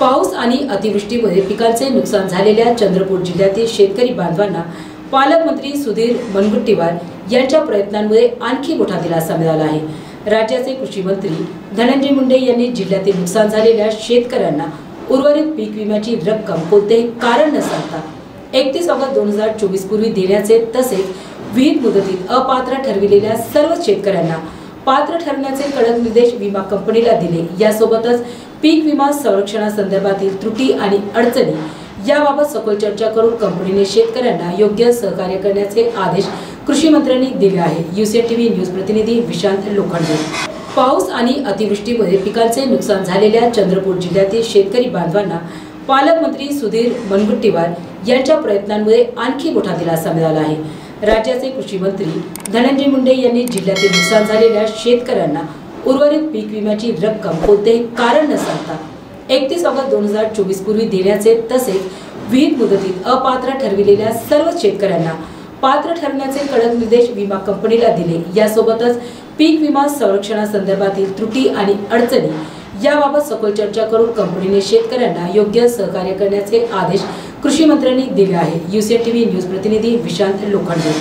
पाऊस आणि अतिवृष्टीमुळे पिकांचे नुकसान झालेल्या चंद्रपूर जिल्ह्यातील शेतकरी बांधवांना पालकमंत्री सुधीर मुनगुट्टीवार यांच्या प्रयत्नांमुळे आणखी मोठा दिलासा मिळाला आहे. राज्याचे कृषी मंत्री धनंजय मुंडे यांनी जिल्ह्यातील नुकसान झालेल्या शेतकऱ्यांना उर्वरित पीक विम्याची रक्कम कोणतेही कारण न सांगता एकतीस ऑगस्ट दोन हजार चोवीस पूर्वी देण्याचे तसेच विहित मुदतीत अपात्र ठरविलेल्या सर्व शेतकऱ्यांना पात्र ठरण्याचे कडक निर्देश विमा कंपनीला दिले. यासोबतच पीक विमा संरक्षणासंदर्भातील त्रुटी आणि अडचणी याबाबत सखोल चर्चा करून कंपनीने शेतकऱ्यांना योग्य सहकार्य करण्याचे आदेश कृषी मंत्र्यांनी दिले आहे. युसीएन टीव्ही न्यूज प्रतिनिधी विशांत लोखंडे. पाऊस आणि अतिवृष्टीमुळे पिकांचे नुकसान झालेल्या चंद्रपूर जिल्ह्यातील शेतकरी बांधवांना पालकमंत्री सुधीर मनगुट्टीवार यांच्या प्रयत्नांमुळे आणखी मोठा दिलासा मिळाला आहे. राज्याचे कृषी मंत्री धनंजय मुंडे यांनी जिल्ह्यातील नुकसान झालेल्या शेतकऱ्यांना उर्वरित पीक विम्याची रक्कम कोणतेही कारण न सांगता एकतीस ऑगस्ट दोन हजार चोवीस पूर्वी देण्याचे तसेच विहित मुदतीत अपात्र ठरविलेल्या सर्व शेतकऱ्यांना पात्र ठरण्याचे कडक निर्देश विमा कंपनीला दिले. यासोबतच पीक विमा संरक्षणासंदर्भातील त्रुटी आणि अडचणी याबाबत सखोल चर्चा करून कंपनीने शेतकऱ्यांना योग्य सहकार्य करण्याचे आदेश कृषी मंत्र्यांनी दिले आहेत. युसीएन टीव्ही न्यूज प्रतिनिधी विशांत लोखंडे.